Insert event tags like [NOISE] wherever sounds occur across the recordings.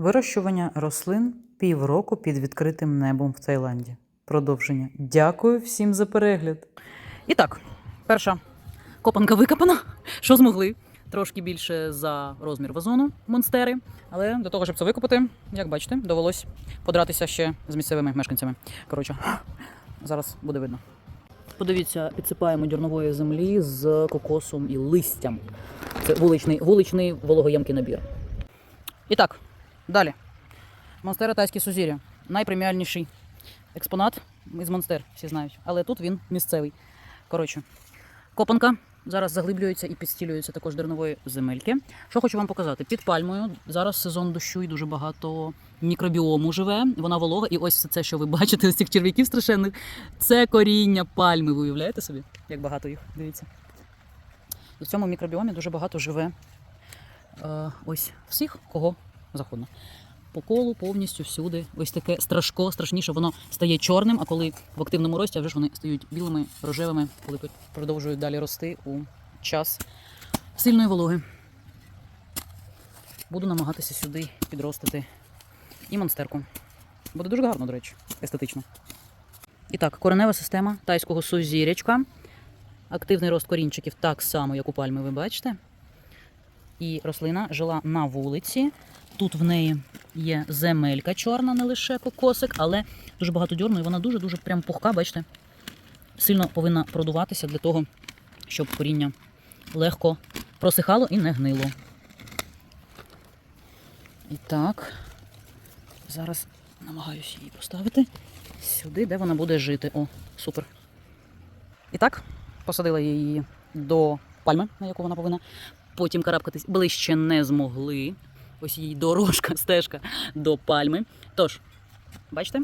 Вирощування рослин півроку під відкритим небом в Таїланді. Продовження. Дякую всім за перегляд. І так, перша копанка викопана. Що змогли? Трошки більше за розмір вазону монстери. Але до того, щоб це викопати, як бачите, довелось подратися ще з місцевими мешканцями. Коротше, зараз буде видно. Подивіться, підсипаємо дернової землі з кокосом і листям. Це вуличний, вуличний вологоємкий набір. І так, далі. Монстера тайські сузір'я. Найпреміальніший експонат із монстер, всі знають. Але тут він місцевий. Коротше, копанка зараз заглиблюється і підстілюється також дернової земельки. Що хочу вам показати? Під пальмою зараз сезон дощу і дуже багато мікробіому живе. Вона волога, і ось це, що ви бачите з цих черв'яків страшенних, це коріння пальми. Ви уявляєте собі? Як багато їх, дивіться. І в цьому мікробіомі дуже багато живе е, ось всіх, кого заходно. По колу повністю всюди. Ось таке страшко, страшніше, воно стає чорним, а коли в активному рості, а вже ж вони стають білими, рожевими, коли продовжують далі рости у час сильної вологи. Буду намагатися сюди підростити і монстерку. Буде дуже гарно, до речі, естетично. І так, коренева система тайського сузірячка. Активний рост корінчиків так само, як у пальми, ви бачите. І рослина жила на вулиці. Тут в неї є земелька чорна, не лише кокосик, але дуже багато дьорну, і вона дуже-дуже прям пухка, бачите? Сильно повинна продуватися для того, щоб коріння легко просихало і не гнило. І так, зараз намагаюся її поставити сюди, де вона буде жити. О, супер. І так, посадила я її до пальми, на яку вона повинна. Потім карабкатись ближче не змогли. Ось її дорожка, [LAUGHS] стежка до пальми. Тож, бачите,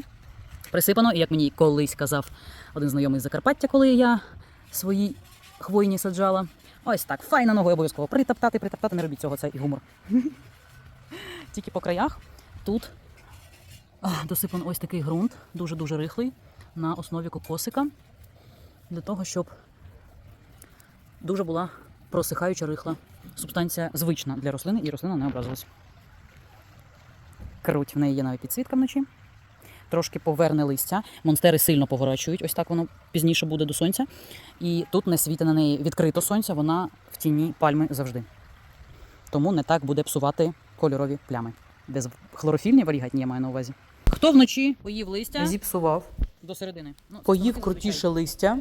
присипано, і як мені колись казав один знайомий з Закарпаття, коли я свої хвойні саджала. Ось так, файно ногою обов'язково притоптати, притоптати, не робіть цього, це і гумор. [LAUGHS] Тільки по краях тут досипано ось такий ґрунт, дуже-дуже рихлий, на основі кокосика, для того, щоб дуже була просихаюча рихла. Субстанція звична для рослини, і рослина не образилась. Круть, в неї є навіть підсвітка вночі. Трошки поверне листя. Монстери сильно поворачують, ось так воно пізніше буде до сонця. І тут не світи на неї відкрито сонця, вона в тіні пальми завжди. Тому не так буде псувати кольорові плями. Без хлорофільні варігатні я маю на увазі. Хто вночі поїв листя Зіпсував, до середини? Ну, поїв крутіше листя,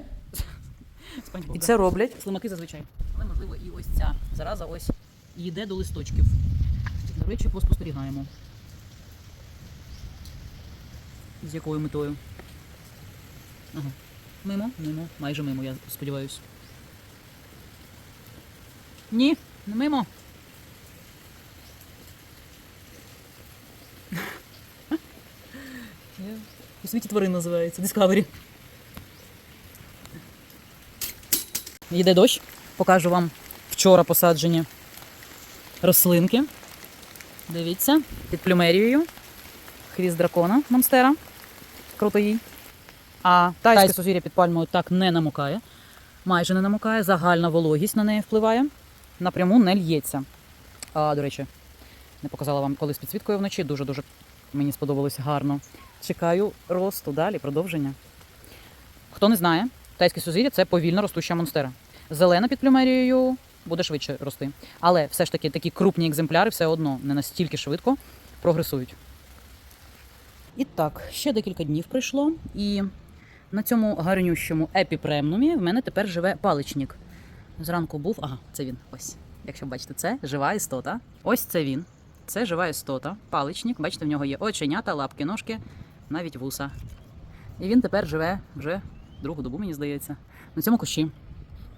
[LAUGHS] і це роблять. Слимаки зазвичай. Але можливо і ось ця зараза ось йде до листочків. До речі, поспостерігаємо. З якою метою? Ага. Мимо, мимо, майже мимо, я сподіваюся. Ні, не мимо. [LAUGHS] У світі тварин називається Discovery. Йде дощ. Покажу вам вчора посаджені рослинки. Дивіться, під плюмерією. Хвіст дракона монстера. Круто їй. А тайське сузір'я під пальмою так не намокає. Майже не намокає. Загальна вологість на неї впливає. Напряму не л'ється. А, до речі, не показала вам коли з підсвіткою вночі. Дуже-дуже мені сподобалось гарно. Чекаю росту далі, продовження. Хто не знає, тайське сузір'я це повільно ростуща монстера. Зелена під плюмерією буде швидше рости. Але все ж таки такі крупні екземпляри все одно не настільки швидко прогресують. І так, ще декілька днів пройшло, і на цьому гарнющому епіпремнумі в мене тепер живе паличник. Зранку був, ага, це він. Ось. Якщо бачите, це жива істота. Ось це він. Це жива істота, паличник. Бачите, в нього є оченята, лапки, ножки, навіть вуса. І він тепер живе вже другу добу, мені здається, на цьому кущі.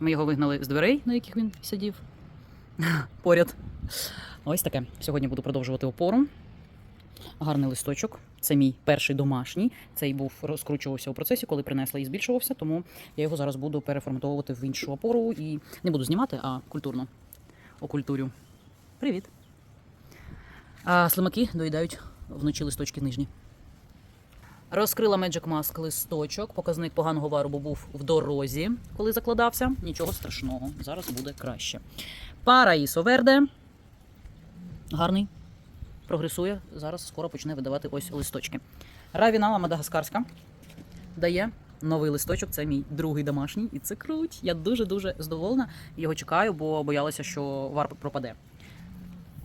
Ми його вигнали з дверей, на яких він сидів [LAUGHS] поряд. Ось таке. Сьогодні буду продовжувати опору. Гарний листочок. Це мій перший домашній. Цей був розкручувався у процесі, коли принесла і збільшувався, тому я його зараз буду переформатовувати в іншу опору і не буду знімати, а культурно окультурю. Привіт. А слимаки доїдають вночі листочки нижні. Розкрила Magic Mask листочок. Показник поганого виробу був в дорозі, коли закладався. Нічого страшного. Зараз буде краще. Параїсо Верде. Гарний. Прогресує. Зараз скоро почне видавати ось листочки. Равінала мадагаскарська дає новий листочок. Це мій другий домашній, і це круть. Я дуже-дуже задоволена. Його чекаю, бо боялася, що вар пропаде.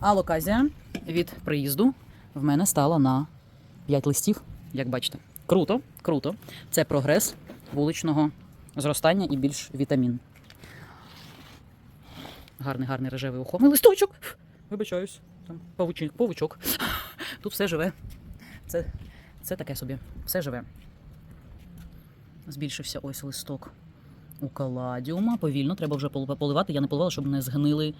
А локазія від приїзду в мене стала на 5 листів, як бачите. Круто, круто. Це прогрес вуличного зростання і більш вітамін. Гарний, гарний рожевий ухомий листочок. Вибачаюсь, там павучок, павучок. [GASPS] Тут все живе. Це, це таке собі. Все живе. Збільшився ось листок у каладіума. Повільно, треба вже поливати. Я не поливала, щоб не згнили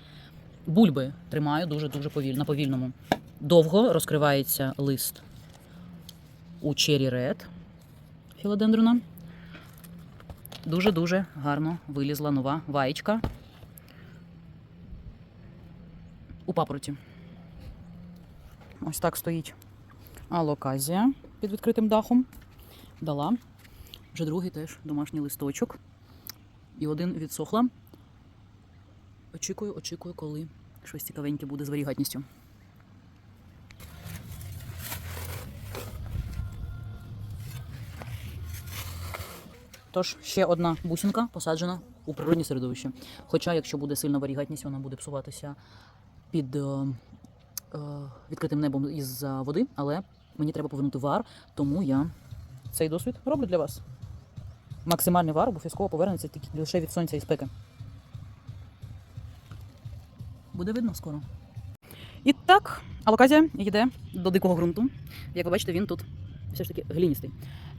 бульби. Тримаю дуже-дуже повільно, на повільному. Довго розкривається лист у Cherry Red філодендрона. Дуже-дуже гарно вилізла нова ваєчка у папороті. Ось так стоїть алоказія під відкритим дахом. Дала. Вже другий теж домашній листочок. І один відсохла. Очікую, очікую, коли щось цікавеньке буде з варігатністю. Тож ще одна бусинка посаджена у природні середовище. Хоча, якщо буде сильна варігатність, вона буде псуватися під е, е, відкритим небом із води, але мені треба повернути вар, тому я цей досвід роблю для вас. Максимальний вар обов'язково повернеться тільки лише від сонця і спеки. Буде видно скоро. І так, алоказія йде до дикого ґрунту. Як ви бачите, він тут все ж таки гліністий.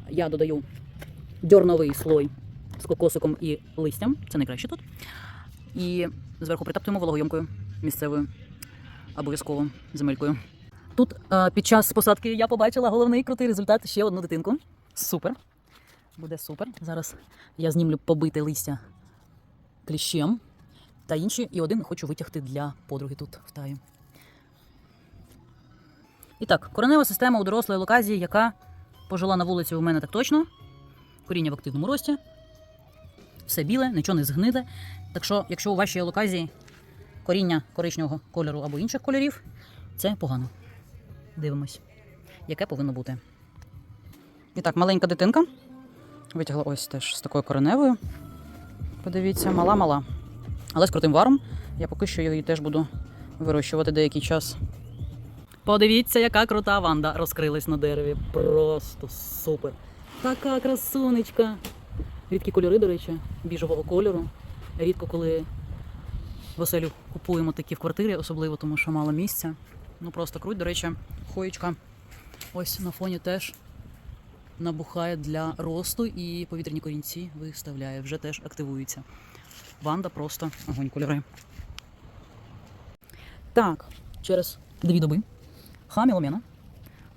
Я додаю дьорновий слой з кокосиком і листям. Це найкраще тут. І зверху притаптуємо вологойомкою місцевою, обов'язково земелькою. Тут е, під час посадки я побачила головний крутий результат ще одну дитинку. Супер. Буде супер. Зараз я знімлю побите листя кліщем та інші, і один хочу витягти для подруги тут в таю. І так, коренева система у дорослої локазії, яка пожила на вулиці у мене так точно. Коріння в активному рості. Все біле, нічого не згниде. Так що, якщо у вашій локазії коріння коричневого кольору або інших кольорів, це погано. Дивимось, яке повинно бути. І так, маленька дитинка. Витягла ось теж з такою кореневою. Подивіться, мала-мала. Але з крутим варом. Я поки що її теж буду вирощувати деякий час. Подивіться, яка крута ванда розкрилась на дереві. Просто супер. Така красунечка. Рідкі кольори, до речі, біжевого кольору. Рідко коли в купуємо такі в квартирі, особливо тому, що мало місця. Ну просто круть, до речі, хоєчка ось на фоні теж набухає для росту і повітряні корінці виставляє, вже теж активується. Ванда просто огонь кольори. Так, через дві доби хаміломена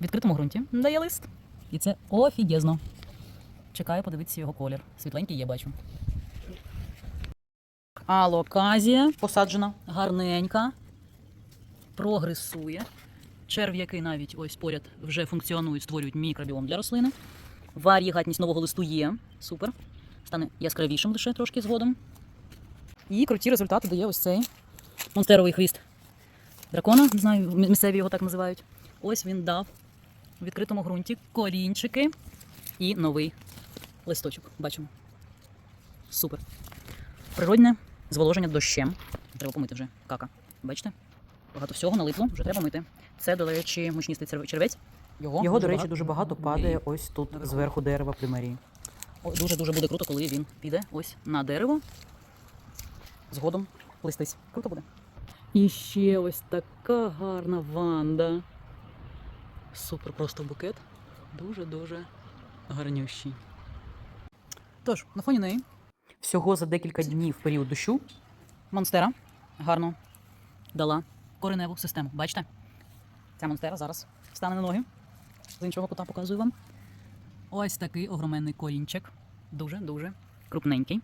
в відкритому ґрунті дає лист. І це офігезно. Чекаю подивитися його колір. Світленький є, бачу. Алоказія посаджена гарненька, прогресує. Черв'яки навіть ось поряд вже функціонують, створюють мікробіом для рослини. Варігатність нового листу є. Супер. Стане яскравішим лише трошки згодом. І круті результати дає ось цей монстеровий хвіст дракона. Не знаю, місцеві його так називають. Ось він дав у відкритому ґрунті корінчики і новий листочок. Бачимо. Супер. Природне зволоження дощем. Треба помити вже кака. Бачите? Багато всього налипло, вже треба мити. Це, до речі, мучністий червець. Його, Його, до речі, дуже багато падає ось тут Наверху. зверху дерева плюмерії. О, Дуже-дуже буде круто, коли він піде ось на дерево. Згодом листись. Круто буде. І ще ось така гарна ванда. Супер просто букет. Дуже-дуже гарнющий. Тож, на фоні неї Всього за декілька днів період дощу монстера гарно дала кореневу систему. Бачите? Ця монстера зараз встане на ноги. З іншого кута показую вам. Ось такий огроменний корінчик. Дуже-дуже крупненький.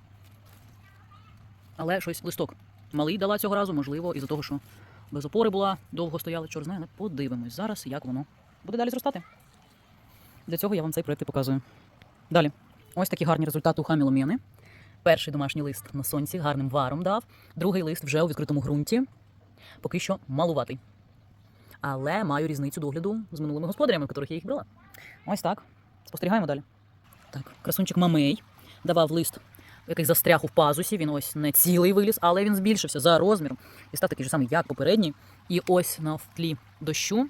Але щось листок. Малий дала цього разу, можливо, із-за того, що без опори була, довго стояла, чор знає, але подивимось зараз, як воно буде далі зростати. Для цього я вам цей проєкт і показую. Далі. Ось такі гарні результати у хаміломіни. Перший домашній лист на сонці гарним варом дав, другий лист вже у відкритому ґрунті. Поки що малуватий. але маю різницю догляду з минулими господарями, яких я їх брала. Ось так. Спостерігаємо далі. Так, красунчик Мамей давав лист, який застряг у пазусі. Він ось не цілий виліз, але він збільшився за розміром і став такий же самий, як попередній. І ось на тлі дощу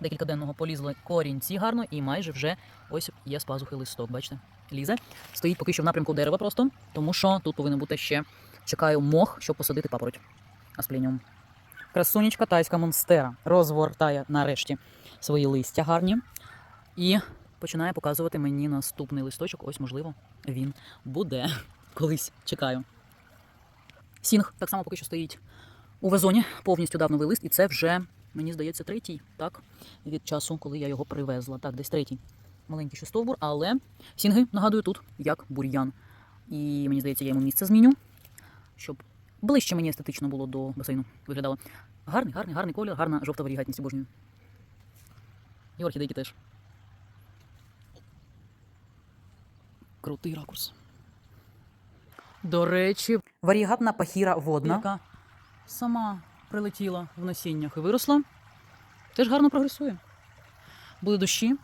декількаденного полізли корінці гарно, і майже вже ось є з пазухи листок. Бачите? Лізе. Стоїть поки що в напрямку дерева просто, тому що тут повинен бути ще чекаю мох, щоб посадити папороть асплініум. Красунечка тайська монстера розгортає нарешті свої листя гарні і починає показувати мені наступний листочок. Ось, можливо, він буде колись. Чекаю. Сінг так само поки що стоїть у вазоні, повністю дав новий лист, і це вже, мені здається, третій, так, від часу, коли я його привезла. Так, десь третій. Маленький ще стовбур, але сінги, нагадую, тут як бур'ян. І мені здається, я йому місце зміню, щоб ближче мені естетично було до басейну виглядало. Гарний, гарний, гарний колір, гарна жовта варігатність обожнюю. І орхідейки теж. Крутий ракурс. До речі, Варігатна пахіра водна. яка сама прилетіла в насіннях і виросла, теж гарно прогресує. Були дощі.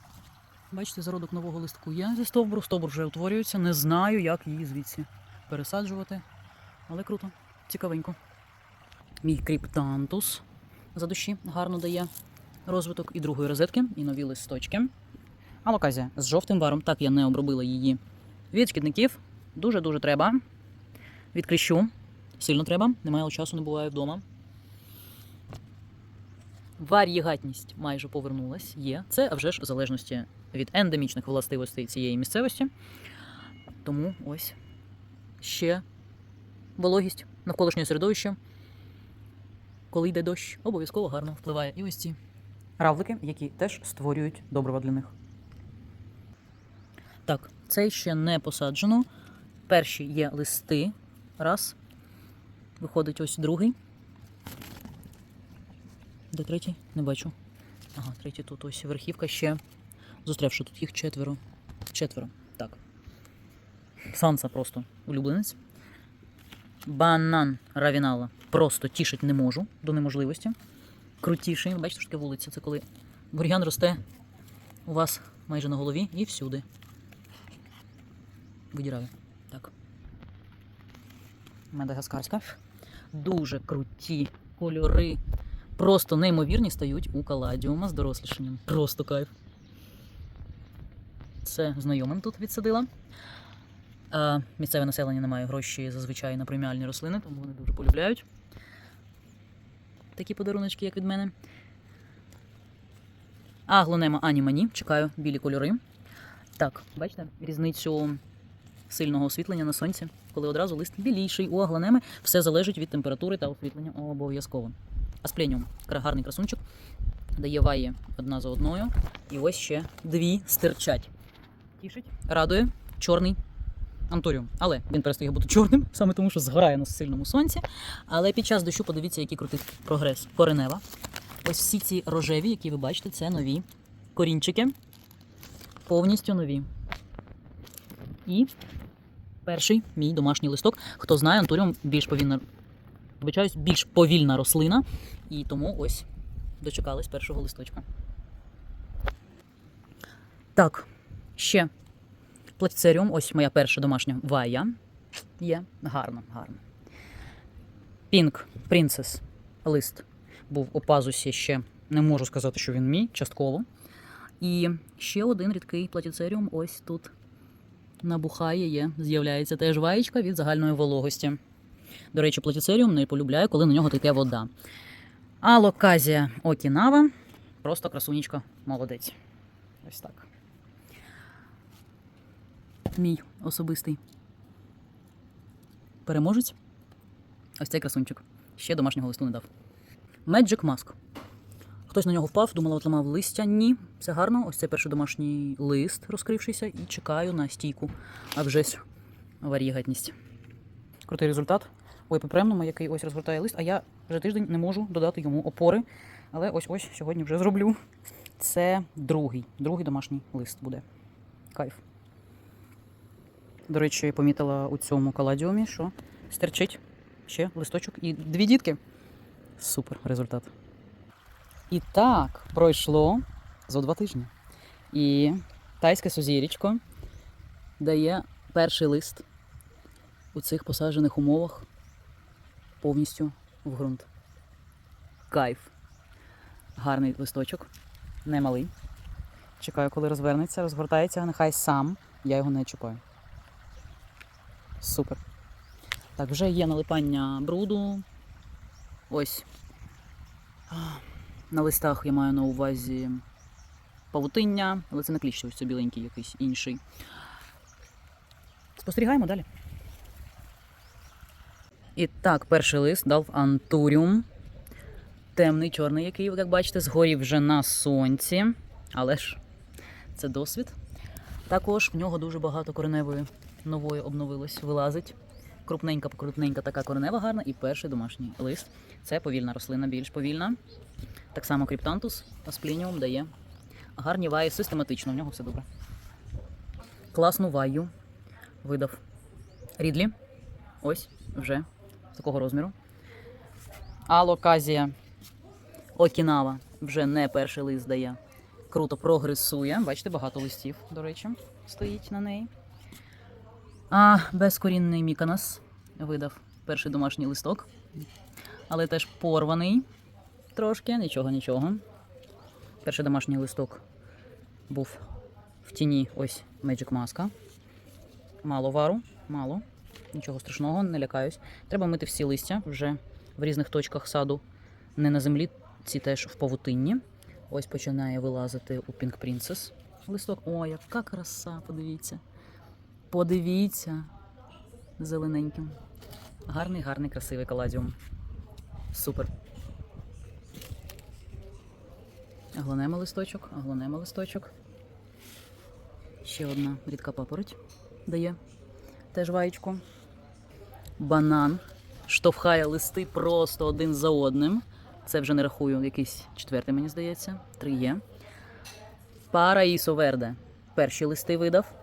Бачите, зародок нового листку є зі стовбуру. Стовбур вже утворюється. Не знаю, як її звідси пересаджувати. Але круто, цікавенько. Мій кріптантус за дощі гарно дає розвиток і другої розетки, і нові листочки. Алоказія з жовтим варом. Так я не обробила її від шкідників. Дуже-дуже треба. Від кліщу. Сильно треба, немає часу, не буває вдома. Варігатність майже повернулась, є. Це а вже ж в залежності від ендемічних властивостей цієї місцевості. Тому ось ще вологість навколишнього середовища, коли йде дощ, обов'язково гарно впливає. І ось ці Равлики, які теж створюють добрива для них. Так, цей ще не посаджено. Перші є листи. Раз. Виходить ось другий. Де третій? Не бачу. Ага, третій тут ось верхівка ще. Зустрівши тут їх четверо. Четверо. Так. Санса просто улюбленець. Банан Равінала. Просто тішить не можу до неможливості. Крутіший. Бачите, що таке вулиця. Це коли бур'ян росте у вас майже на голові і всюди. Видіраю. Так. Мадагаскарська. Дуже круті кольори. Просто неймовірні стають у каладіума з дорослішанням. Просто кайф. Це знайомим тут відсадила. А, місцеве населення не має грошей зазвичай на преміальні рослини, тому вони дуже полюбляють такі подаруночки, як від мене. Аглонема анімані. Чекаю білі кольори. Так, бачите, різницю сильного освітлення на сонці, коли одразу лист біліший у аглонеми, все залежить від температури та освітлення обов'язково. Аспленіум гарний красунчик. Дає ваї одна за одною. І ось ще дві стирчать. Тішить, радує, чорний антуріум. Але він перестає бути чорним, саме тому, що згорає на сильному сонці. Але під час дощу подивіться, який крутий прогрес. Коренева. Ось всі ці рожеві, які ви бачите, це нові корінчики. Повністю нові. І перший мій домашній листок. Хто знає, антуріум більш повільна, вибачаюсь, більш повільна рослина. І тому ось дочекались першого листочка. Так, ще плацеріум. Ось моя перша домашня вая. Є. Гарно, гарно. Пінк Принцес лист був у пазусі ще. Не можу сказати, що він мій, частково. І ще один рідкий платіцеріум ось тут набухає, є, з'являється теж ваєчка від загальної вологості. До речі, платіцеріум не полюбляє, коли на нього тече вода. Алоказія Окінава. Просто красунічка, молодець. Ось так. Мій особистий переможець. Ось цей красунчик. Ще домашнього листу не дав. Magic Mask. Хтось на нього впав, думала, отламав листя. Ні, все гарно. Ось цей перший домашній лист розкрившийся, і чекаю на стійку. А вже ж варігатність. Крутий результат. У епіпремному, який ось розгортає лист, а я вже тиждень не можу додати йому опори. Але ось ось сьогодні вже зроблю. Це другий, другий домашній лист буде. Кайф. До речі, помітила у цьому каладіумі, що стерчить ще листочок і дві дітки. Супер результат. І так пройшло зо два тижні. І тайське сузірічко дає перший лист у цих посаджених умовах повністю в ґрунт. Кайф. Гарний листочок, немалий. Чекаю, коли розвернеться, розгортається, нехай сам. Я його не чіпаю. Супер. Так, вже є налипання бруду. Ось. На листах я маю на увазі павутиння, але це не кліщ, ось це біленький якийсь інший. Спостерігаємо далі. І так, перший лист дав антуріум. Темний, чорний, який, як бачите, згорів вже на сонці. Але ж це досвід. Також в нього дуже багато кореневої нової обновилось, вилазить. Крупненька, крупненька така коренева гарна. І перший домашній лист. Це повільна рослина, більш повільна. Так само кріптантус, асплініум дає. Гарні ваї систематично, в нього все добре. Класну ваю видав Рідлі. Ось вже такого розміру. Алоказія Окінава вже не перший лист дає. Круто прогресує. Бачите, багато листів, до речі, стоїть на неї. А безкорінний Міканас видав перший домашній листок, але теж порваний трошки, нічого, нічого. Перший домашній листок був в тіні ось Magic Mask. Мало вару, мало. Нічого страшного, не лякаюсь. Треба мити всі листя вже в різних точках саду, не на землі, ці теж в павутинні. Ось починає вилазити у Pink Princess листок. О, яка краса, подивіться. Подивіться. Зелененьким. Гарний, гарний, красивий каладіум. Супер. Аглонема листочок, аглонема листочок. Ще одна рідка папороть дає теж ваєчку. Банан штовхає листи просто один за одним. Це вже не рахую, якийсь четвертий, мені здається. Три є. Параїсо Верде. Перші листи видав.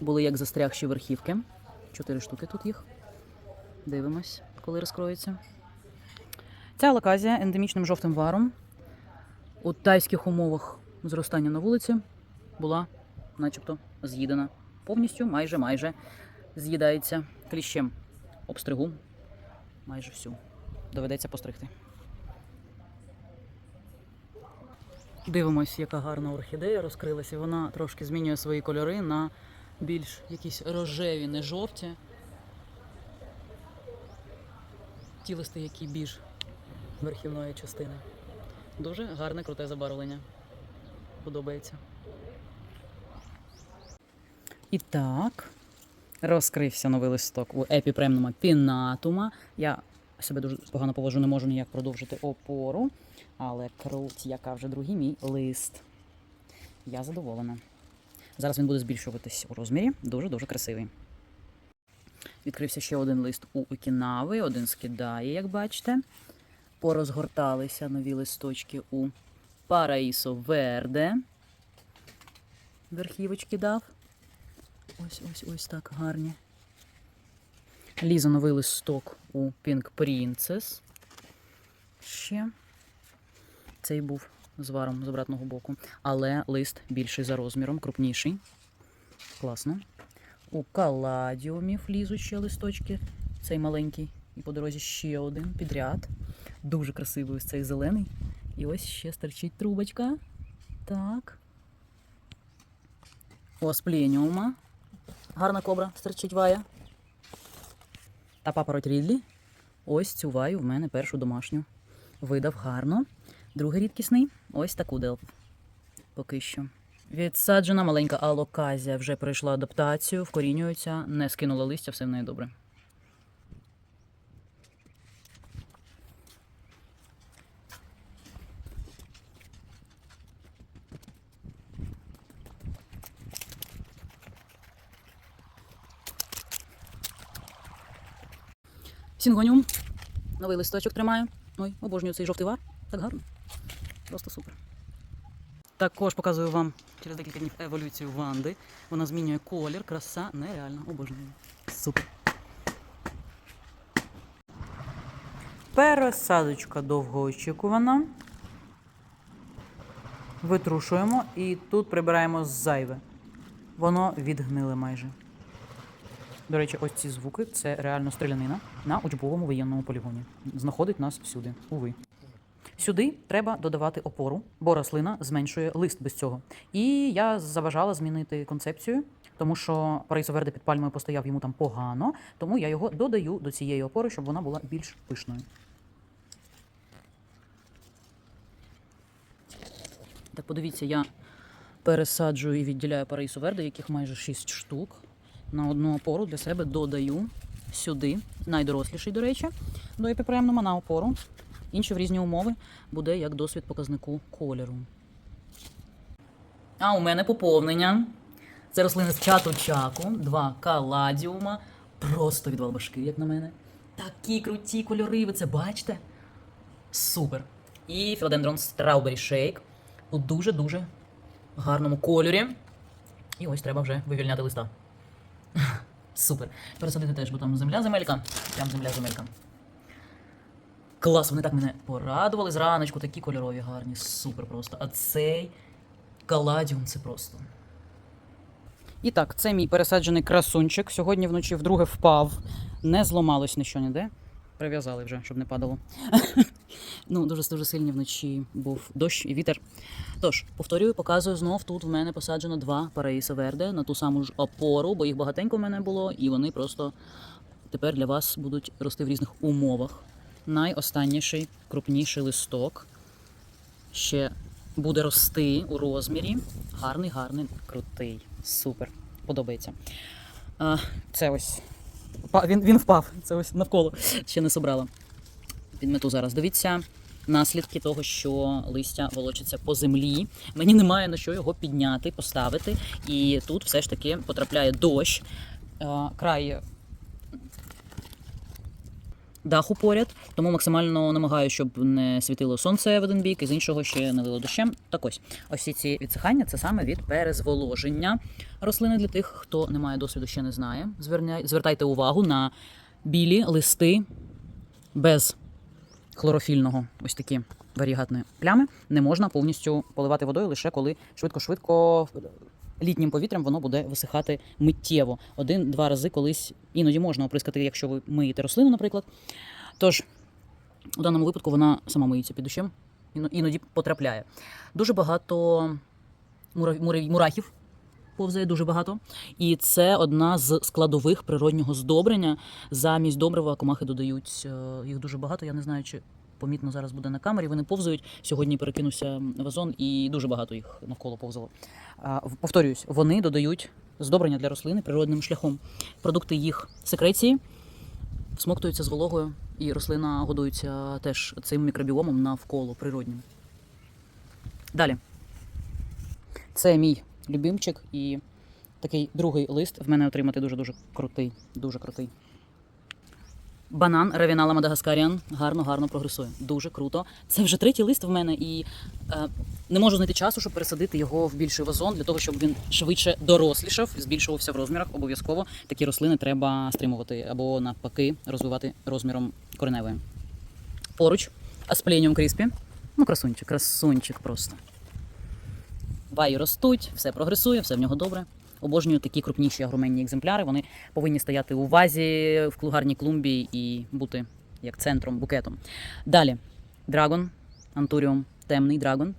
Були як застрягші верхівки. Чотири штуки тут їх. Дивимось, коли розкроється. Ця лаказія ендемічним жовтим варом у тайських умовах зростання на вулиці була начебто з'їдена повністю, майже майже з'їдається кліщем. Обстригу майже всю. Доведеться постригти. Дивимось, яка гарна орхідея розкрилася. Вона трошки змінює свої кольори на більш якісь рожеві, не жовті. Ті листи, які більш верхівної частини. Дуже гарне, круте забарвлення. Подобається. І так, розкрився новий листок у епіпремнума пінатума. Я себе дуже погано поводжу, не можу ніяк продовжити опору. Але круть, яка вже другий мій лист. Я задоволена. Зараз він буде збільшуватись у розмірі. Дуже-дуже красивий. Відкрився ще один лист у Окінави, один скидає, як бачите. Порозгорталися нові листочки у Параїсо Верде. Верхівочки дав. Ось ось ось так гарні. Ліза новий листок у Pink Princess. Ще. Цей був з варом з обратного боку. Але лист більший за розміром, крупніший. Класно. У каладіумів лізуть ще листочки. Цей маленький. І по дорозі ще один підряд. Дуже красивий ось цей зелений. І ось ще стерчить трубочка. Так. У асплініума. Гарна кобра стерчить вая. Та папороть Рідлі. Ось цю ваю в мене першу домашню. Видав гарно. Другий рідкісний. Ось таку дел. Поки що. Відсаджена маленька алоказія вже пройшла адаптацію, вкорінюється, не скинула листя, все в неї добре. Сінгоніум. Новий листочок тримаю. Ой, обожнюю цей жовтий вар. Так гарно. Просто супер. Також показую вам через декілька днів еволюцію Ванди. Вона змінює колір, краса нереальна. Обожнюю. Супер. Пересадочка довгоочікувана. Витрушуємо і тут прибираємо зайве. Воно відгниле майже. До речі, ось ці звуки це реально стрілянина на учбовому воєнному полігоні. Знаходить нас всюди. Уви. Сюди треба додавати опору, бо рослина зменшує лист без цього. І я заважала змінити концепцію, тому що Парисо Верде під пальмою постояв йому там погано, тому я його додаю до цієї опори, щоб вона була більш пишною. Так, подивіться, я пересаджую і відділяю Парису Верде, яких майже 6 штук. На одну опору для себе додаю сюди, найдоросліший, до речі, до епіпремнума на опору. Інші в різні умови буде як досвід показнику кольору. А у мене поповнення. Це рослини з чату чаку, два каладіума. Просто відвал башки, як на мене. Такі круті кольори, ви це бачите? Супер. І філодендрон Strawberry Shake у дуже-дуже гарному кольорі. І ось треба вже вивільняти листа. [LAUGHS] Супер. Пересадити теж, бо там земля земелька. Прям земля земелька. Клас, вони так мене порадували зраночку, такі кольорові гарні, супер просто. А цей каладіум це просто. І так, це мій пересаджений красунчик. Сьогодні вночі вдруге впав. Не зламалось нічого ніде. Прив'язали вже, щоб не падало. [LAUGHS] ну, дуже дуже сильні вночі був дощ і вітер. Тож, повторюю, показую знов. Тут в мене посаджено два Параїса Верде на ту саму ж опору, бо їх багатенько в мене було, і вони просто тепер для вас будуть рости в різних умовах. Найостанніший, крупніший листок ще буде рости у розмірі. Гарний, гарний, крутий. Супер. Подобається. Це ось. Він, він впав. Це ось навколо. Ще не собрала. Підмету зараз. Дивіться наслідки того, що листя волочиться по землі. Мені немає на що його підняти, поставити. І тут все ж таки потрапляє дощ. Край даху поряд, тому максимально намагаюся, щоб не світило сонце в один бік, і з іншого ще не лило дощем. Так ось, ось ці ці відсихання це саме від перезволоження рослини для тих, хто не має досвіду, ще не знає. Звертайте увагу на білі листи без хлорофільного, ось такі варігатні плями. Не можна повністю поливати водою лише коли швидко-швидко літнім повітрям воно буде висихати миттєво. Один-два рази колись іноді можна оприскати, якщо ви миєте рослину, наприклад. Тож, у даному випадку вона сама миється під дощем, іноді потрапляє. Дуже багато мура- мура- мурахів повзає дуже багато. І це одна з складових природнього здобрення. Замість добрива комахи додають е, їх дуже багато. Я не знаю, чи помітно зараз буде на камері. Вони повзають. Сьогодні перекинувся вазон, і дуже багато їх навколо повзало. Повторююсь, вони додають здобрення для рослини природним шляхом. Продукти їх секреції всмоктуються з вологою, і рослина годується теж цим мікробіомом навколо природнім. Далі. Це мій любимчик і такий другий лист в мене отримати дуже-дуже крутий. Дуже крутий. Банан Ревінала Мадагаскаріан гарно, гарно прогресує. Дуже круто. Це вже третій лист в мене, і е, не можу знайти часу, щоб пересадити його в більший вазон для того, щоб він швидше дорослішав, збільшувався в розмірах. Обов'язково такі рослини треба стримувати або навпаки розвивати розміром кореневої. Поруч Аспленіум Кріспі. Ну, красунчик, красунчик просто. Ваї ростуть, все прогресує, все в нього добре. Обожнюю такі крупніші агроменні екземпляри. Вони повинні стояти у вазі в клу- гарній клумбі і бути як центром, букетом. Далі драгон, антуріум, темний драгон.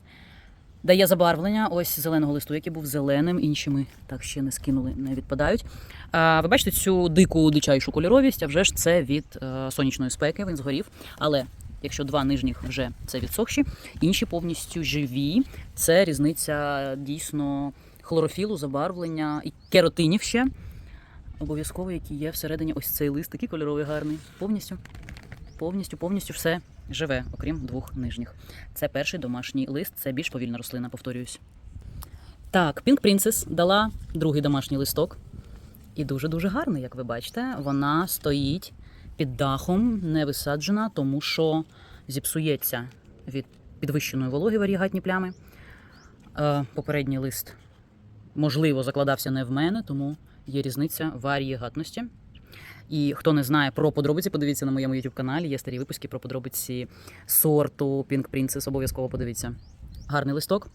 Дає забарвлення ось зеленого листу, який був зеленим, інші ми так ще не скинули, не відпадають. А, ви бачите цю дику дичайшу кольоровість, а вже ж це від е, сонячної спеки, він згорів. Але якщо два нижніх вже це відсохші, інші повністю живі. Це різниця дійсно хлорофілу, забарвлення і керотинів ще. Обов'язково, які є всередині ось цей лист, такий кольоровий гарний. Повністю, повністю, повністю все живе, окрім двох нижніх. Це перший домашній лист, це більш повільна рослина, повторююсь. Так, Pink Princess дала другий домашній листок. І дуже-дуже гарний, як ви бачите. Вона стоїть під дахом, не висаджена, тому що зіпсується від підвищеної вологи варігатні плями. Е, попередній лист, можливо, закладався не в мене, тому є різниця варієгатності. І хто не знає про подробиці, подивіться на моєму YouTube каналі. Є старі випуски про подробиці сорту Pink Princess. Обов'язково подивіться. гарний листок.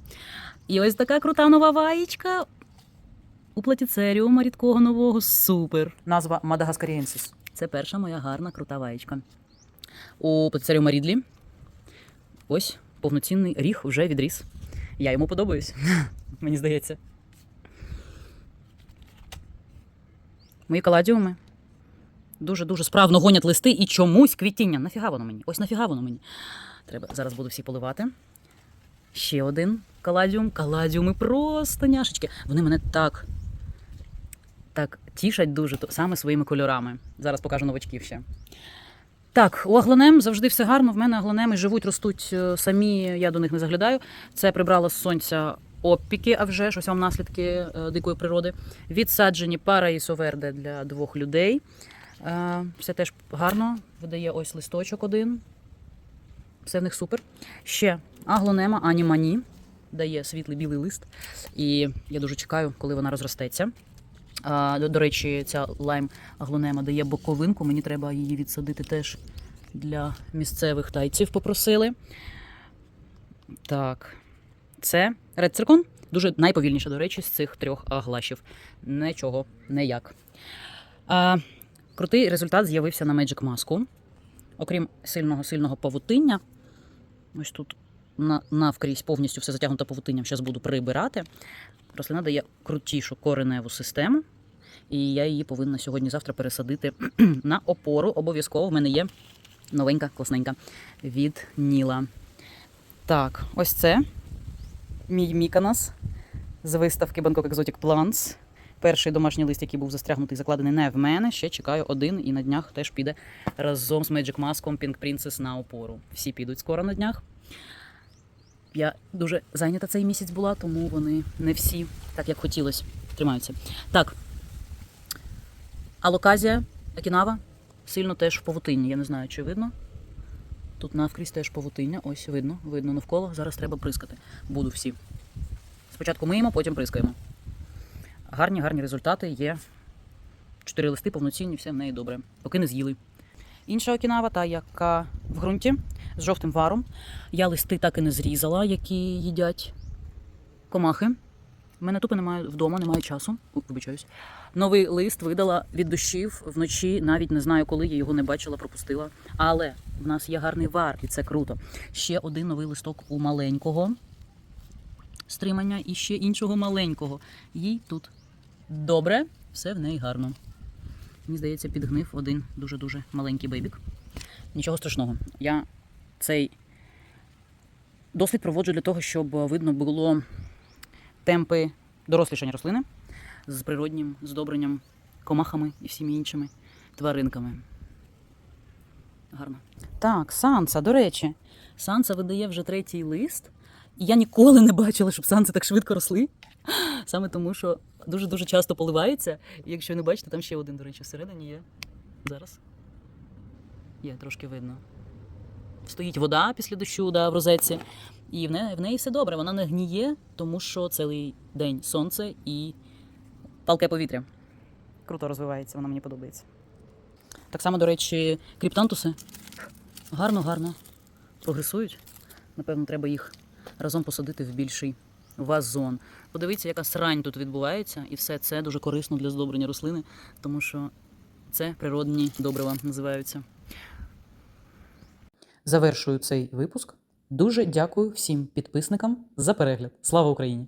І ось така крута нова ваєчка у платіцеріума рідкого нового. Супер. Назва Мадагаскарієнсіс. Це перша моя гарна крута ваєчка. У платіцеріума Рідлі ось повноцінний ріг вже відріс. Я йому подобаюсь, [LAUGHS] мені здається. Мої каладіуми дуже-дуже справно гонять листи і чомусь квітіння. Нафіга воно мені? Ось нафіга воно мені. Треба зараз буду всі поливати. Ще один каладіум. Каладіуми просто няшечки. Вони мене так, так тішать дуже саме своїми кольорами. Зараз покажу новачків ще. Так, у аглонем завжди все гарно. В мене аглонеми живуть, ростуть е, самі, я до них не заглядаю. Це прибрала з сонця опіки, а вже ж ось вам наслідки е, дикої природи. Відсаджені пара і соверде для двох людей. Е, Все теж гарно. Видає ось листочок один. Все в них супер. Ще аглонема анімані дає світлий білий лист. І я дуже чекаю, коли вона розростеться. А, до, до речі, ця лайм аглонема дає боковинку. Мені треба її відсадити теж для місцевих тайців. Попросили. Так, це Red Circon. Дуже найповільніша, до речі, з цих трьох аглашів. Нічого, не як. А, крутий результат з'явився на Magic Mask. Окрім сильного сильного павутиння, ось тут на, навкрізь повністю все затягнуто павутинням. Зараз буду прибирати. Рослина дає крутішу кореневу систему, і я її повинна сьогодні-завтра пересадити [CLEARS THROAT] на опору. Обов'язково в мене є новенька, класненька від Ніла. Так, ось це мій Міканас з виставки Bangkok Exotic Plants. Перший домашній лист, який був застрягнутий, закладений не в мене. Ще чекаю один і на днях теж піде разом з Magic Mask Pink Princess на опору. Всі підуть скоро на днях. Я дуже зайнята цей місяць була, тому вони не всі, так як хотілося, тримаються. Так. Алоказія, Окінава, сильно теж в павутинні. Я не знаю, чи видно. Тут навкрізь теж павутиння. Ось видно, видно навколо. Зараз треба прискати. Буду всі. Спочатку миємо, потім прискаємо. Гарні, гарні результати є. Чотири листи повноцінні, все в неї добре. Поки не з'їли. Інша окінава, та яка в ґрунті з жовтим варом. Я листи так і не зрізала, які їдять комахи. У мене тупо немає вдома, немає часу. Вибачаюсь. Новий лист видала від дощів вночі, навіть не знаю, коли я його не бачила, пропустила. Але в нас є гарний вар, і це круто. Ще один новий листок у маленького стримання і ще іншого маленького. Їй тут добре, все в неї гарно. Мені здається, підгнив один дуже-дуже маленький бейбік. Нічого страшного. Я цей дослід проводжу для того, щоб видно було темпи дорослішання рослини з природнім здобренням, комахами і всіми іншими тваринками. Гарно. Так, Санса, до речі, Санса видає вже третій лист. І я ніколи не бачила, щоб санси так швидко росли. Саме тому, що дуже-дуже часто поливається. І якщо не бачите, там ще один, до речі, всередині є. Зараз. Є, трошки видно. Стоїть вода після дощу да, в розетці, і в неї, в неї все добре. Вона не гніє, тому що цілий день сонце і палке повітря. Круто розвивається, вона мені подобається. Так само, до речі, кріптантуси гарно-гарно прогресують. Напевно, треба їх разом посадити в більший вазон. Подивіться, яка срань тут відбувається, і все це дуже корисно для здобрення рослини, тому що це природні добрива називаються. Завершую цей випуск. Дуже дякую всім підписникам за перегляд. Слава Україні!